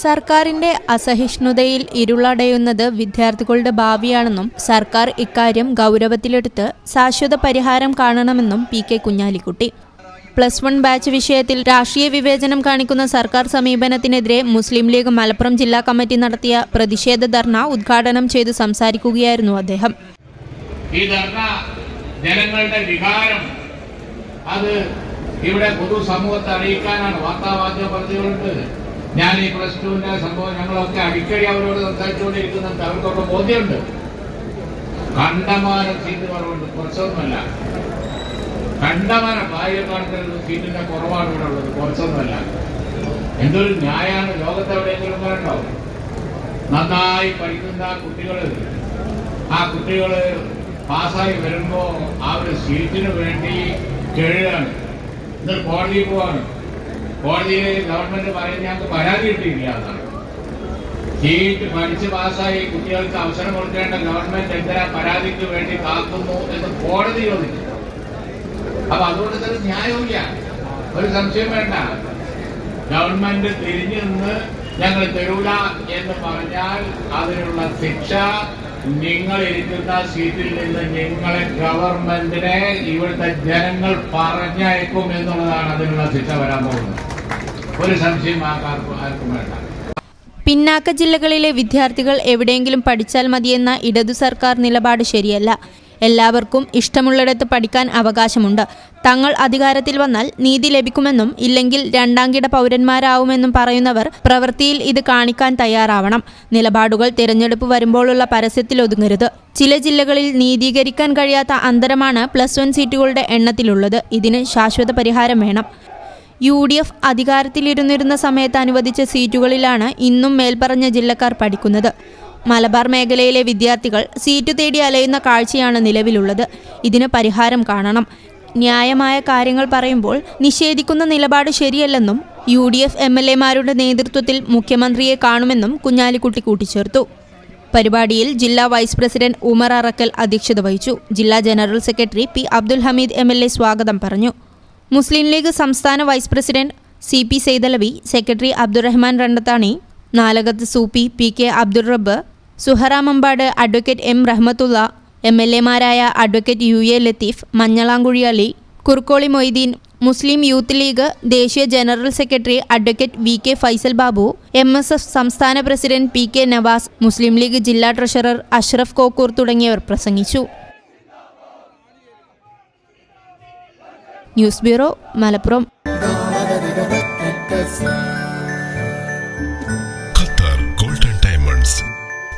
സർക്കാരിന്റെ അസഹിഷ്ണുതയിൽ ഇരുളടയുന്നത് വിദ്യാർത്ഥികളുടെ ഭാവിയാണെന്നും സർക്കാർ ഇക്കാര്യം ഗൗരവത്തിലെടുത്ത് ശാശ്വത പരിഹാരം കാണണമെന്നും P K Kunhalikutty. Plus one batch വിഷയത്തിൽ രാഷ്ട്രീയ വിവേചനം കാണിക്കുന്ന സർക്കാർ സമീപനത്തിനെതിരെ മുസ്ലിം ലീഗ് മലപ്പുറം ജില്ലാ കമ്മിറ്റി നടത്തിയ പ്രതിഷേധ ധർണ ഉദ്ഘാടനം ചെയ്ത് സംസാരിക്കുകയായിരുന്നു അദ്ദേഹം. ഈ ധർണ ജനങ്ങളുടെ വികാരം അത് ഇവിടെ പൊതുസമൂഹത്തെ അറിയിക്കാനാണ്. വാർത്താമാധ്യമ പ്രതികളുണ്ട് ഞാൻ ഈ പ്ലസ് ടുവിന്റെ സംഭവം ഞങ്ങളൊക്കെ അടിക്കടി അവരോട് സംസാരിച്ചുകൊണ്ടിരിക്കുന്നുണ്ട്. അവർക്കൊക്കെ ബോധ്യമുണ്ട്. കണ്ടമാനം സീറ്റ് കുറവുണ്ട് കുറച്ചൊന്നുമല്ല. കണ്ടമാനം ആയിരക്കണക്കിന് സീറ്റിന്റെ കുറവാണ് ഇവിടെ ഉള്ളത്. കുറച്ചൊന്നുമല്ല. എന്തൊരു ന്യായമാണ്. ലോകത്ത് എവിടെയെങ്കിലും കണ്ടോ നന്നായി പഠിക്കുന്ന കുട്ടികൾ ആ കുട്ടികൾ പാസ്സായി വരുമ്പോ ആ ഒരു സീറ്റിന് വേണ്ടി കേഴുകയാണ് എന്നിട്ട് കോടതിയിൽ പോവാണ്. കോടതിയിൽ ഗവൺമെന്റ് പറയുന്ന ഞങ്ങൾക്ക് പരാതി കിട്ടിയില്ല എന്നാണ്. സീറ്റ് പഠിച്ച് പാസ്സായി കുട്ടികൾക്ക് അവസരം കൊടുക്കേണ്ട ഗവൺമെന്റ് എന്തിനാ പരാതിക്ക് വേണ്ടി കാക്കുന്നു എന്ന് കോടതി ചോദിച്ചു അപ്പൊ അതുകൊണ്ട് തന്നെ ന്യായമില്ല ഒരു സംശയം വേണ്ട. ഗവൺമെന്റ് തിരിഞ്ഞു നിന്ന് ഞങ്ങൾ തരൂല എന്ന് പറഞ്ഞാൽ അതിനുള്ള ശിക്ഷ നിങ്ങൾ ഇരിക്കുന്ന സീറ്റിൽ നിന്ന് നിങ്ങളെ ഗവൺമെന്റിനെ ഇവിടുത്തെ ജനങ്ങൾ പറഞ്ഞയക്കും എന്നുള്ളതാണ് അതിനുള്ള ശിക്ഷ വരാൻ പോകുന്നത്. ഒരു സംശയം ആർക്കും ആർക്കും വേണ്ട. പിന്നാക്ക ജില്ലകളിലെ വിദ്യാർത്ഥികൾ എവിടെയെങ്കിലും പഠിച്ചാൽ മതിയെന്ന ഇടതു സർക്കാർ നിലപാട് ശരിയല്ല. എല്ലാവർക്കും ഇഷ്ടമുള്ളിടത്ത് പഠിക്കാൻ അവകാശമുണ്ട്. തങ്ങൾ അധികാരത്തിൽ വന്നാൽ നീതി ലഭിക്കുമെന്നും ഇല്ലെങ്കിൽ രണ്ടാംകിട പൗരന്മാരാവുമെന്നും പറയുന്നവർ പ്രവൃത്തിയിൽ ഇത് കാണിക്കാൻ തയ്യാറാവണം. നിലപാടുകൾ തിരഞ്ഞെടുപ്പ് വരുമ്പോഴുള്ള പരസ്യത്തിൽ ഒതുങ്ങരുത്. ചില ജില്ലകളിൽ നീതീകരിക്കാൻ കഴിയാത്ത അന്തരമാണ് പ്ലസ് വൺ സീറ്റുകളുടെ എണ്ണത്തിലുള്ളത്. ഇതിന് ശാശ്വത പരിഹാരം വേണം. യു ഡി എഫ് അധികാരത്തിലിരുന്നിരുന്ന സമയത്ത് അനുവദിച്ച സീറ്റുകളിലാണ് ഇന്നും മേൽപ്പറഞ്ഞ ജില്ലക്കാർ പഠിക്കുന്നത്. മലബാർ മേഖലയിലെ വിദ്യാർത്ഥികൾ സീറ്റ് തേടി അലയുന്ന കാഴ്ചയാണ് നിലവിലുള്ളത്. ഇതിന് പരിഹാരം കാണണം. ന്യായമായ കാര്യങ്ങൾ പറയുമ്പോൾ നിഷേധിക്കുന്ന നിലപാട് ശരിയല്ലെന്നും U D F M L എമാരുടെ നേതൃത്വത്തിൽ മുഖ്യമന്ത്രിയെ കാണുമെന്നും കുഞ്ഞാലിക്കുട്ടി കൂട്ടിച്ചേർത്തു. പരിപാടിയിൽ ജില്ലാ വൈസ് പ്രസിഡന്റ് ഉമർ അറക്കൽ അധ്യക്ഷത വഹിച്ചു. ജില്ലാ general secretary P Abdul Hameed M L A സ്വാഗതം പറഞ്ഞു. മുസ്ലിം ലീഗ് സംസ്ഥാന vice president C P Saithalavi secretary Abdurahman Randathani Nalakath Sooppy P K Abdul Rabb Suhara Mampad advocate M Rahmathulla M L എമാരായ advocate U A Latheef Manjalamkuzhi Ali Kurukkoli Moideen Muslim Youth League ദേശീയ general secretary advocate V K Faisal Babu M S F സംസ്ഥാന president P K Navas Muslim League ജില്ലാ treasurer Ashraf Kokkur തുടങ്ങിയവർ പ്രസംഗിച്ചു. News bureau Malappuram.